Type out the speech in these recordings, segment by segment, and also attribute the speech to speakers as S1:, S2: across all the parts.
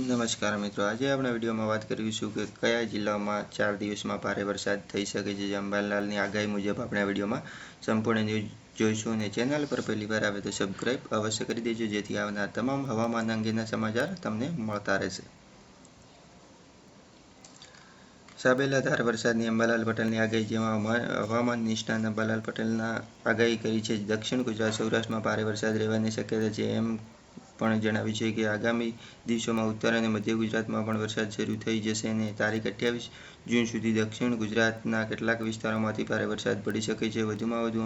S1: નમસ્કાર મિત્રો. આજે આપણે વિડીયોમાં વાત કરીશું કે કયા જિલ્લાઓમાં ચાર દિવસમાં ભારે વરસાદ થઈ શકે છે. જંબાલાલની આગાહી મુજબ આપણે આ વિડીયોમાં સંપૂર્ણ ન્યૂઝ જોઈશું અને ચેનલ પર પહેલી આવે તો સબસ્ક્રાઈબ અવશ્ય કરી દેજો, જેથી આવનાર તમામ હવામાન અંગેના સમાચાર તમને મળતા રહેશે. સાબેલાધાર વરસાદની અંબાલાલ પટેલની આગાહી, જેમાં હવામાન નિષ્ણાત અંબાલાલ પટેલના આગાહી કરી છે. દક્ષિણ ગુજરાત સૌરાષ્ટ્રમાં ભારે વરસાદ રહેવાની શક્યતા છે. એમ પણ જણાવ્યું છે કે આગામી દિવસોમાં ઉત્તર અને મધ્ય ગુજરાતમાં પણ વરસાદ શરૂ થઈ જશે અને તારીખ અઠ્યાવીસ જૂન સુધી દક્ષિણ ગુજરાતના કેટલાક વિસ્તારોમાંથી ભારે વરસાદ પડી શકે છે. વધુમાં વધુ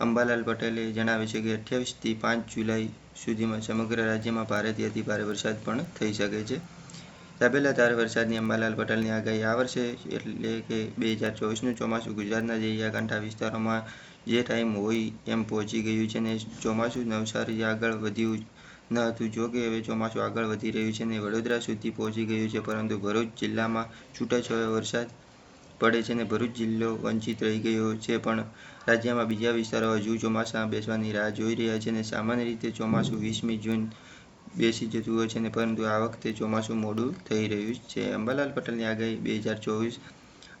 S1: અંબાલાલ પટેલે જણાવ્યું છે કે અઠ્યાવીસથી પાંચ જુલાઈ સુધીમાં સમગ્ર રાજ્યમાં ભારેથી અતિ ભારે વરસાદ પણ થઈ શકે છે. તાપેલા તાર વરસાદની અંબાલાલ પટેલની આગાહી આ વર્ષે એટલે કે બે હજાર ચોવીસનું ચોમાસું ગુજરાતના દરિયાકાંઠા વિસ્તારોમાં જે ટાઈમ હોય એમ પહોંચી ગયું છે અને ચોમાસું નવસારી આગળ વધ્યું ન હતું. જો કે હવે ચોમાસું આગળ વધી રહ્યું છે અને વડોદરા સુધી પહોંચી ગયું છે, પરંતુ ભરૂચ જિલ્લામાં છૂટાછવાયો વરસાદ પડે છે અને ભરૂચ જિલ્લો વંચિત રહી ગયો છે. પણ રાજ્યમાં બીજા વિસ્તારો હજુ ચોમાસા બેસવાની રાહ જોઈ રહ્યા છે અને સામાન્ય રીતે ચોમાસું વીસમી જૂન બેસી જતું હોય છે ને, પરંતુ આ વખતે ચોમાસું મોડું થઈ રહ્યું છે. અંબાલાલ પટેલની આગાહી બે હજાર ચોવીસ,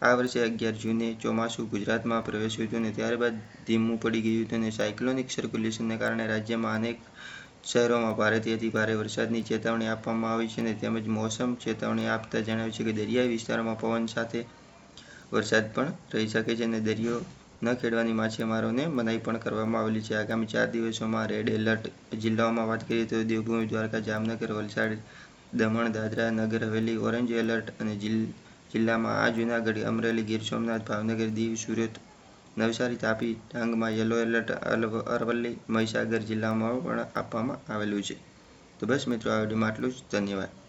S1: આ વર્ષે અગિયાર જૂને ચોમાસું ગુજરાતમાં પ્રવેશ્યું હતું અને ત્યારબાદ ધીમું પડી ગયું હતું અને સાયક્લોનિક સર્ક્યુલેશનને કારણે રાજ્યમાં અનેક શહેરોમાં ભારેથી ભારે વરસાદની ચેતવણી આપવામાં આવી છે અને તેમજ મોસમ ચેતવણી આપતા જણાવ્યું છે કે દરિયાઈ વિસ્તારોમાં પવન સાથે વરસાદ પણ રહી શકે છે અને દરિયો ન ખેડવાની માછીમારોને મનાઈ પણ કરવામાં આવેલી છે. આગામી ચાર દિવસોમાં રેડ એલર્ટ જિલ્લાઓમાં વાત કરીએ તો દેવભૂમિ દ્વારકા, જામનગર, વલસાડ, દમણ, દાદરા, નગર, હવેલી, ઓરેન્જ એલર્ટ અને જિલ્લામાં આ જૂનાગઢ, અમરેલી, ગીર સોમનાથ, ભાવનગર, દીવ, સુરત નવસારી, તાપી, ડાંગમાં યલો એલર્ટ અરવલ્લી, મહીસાગર જિલ્લામાં પણ આપવામાં આવેલું છે. તો બસ મિત્રો, આ વિડીયોમાં આટલું જ. ધન્યવાદ.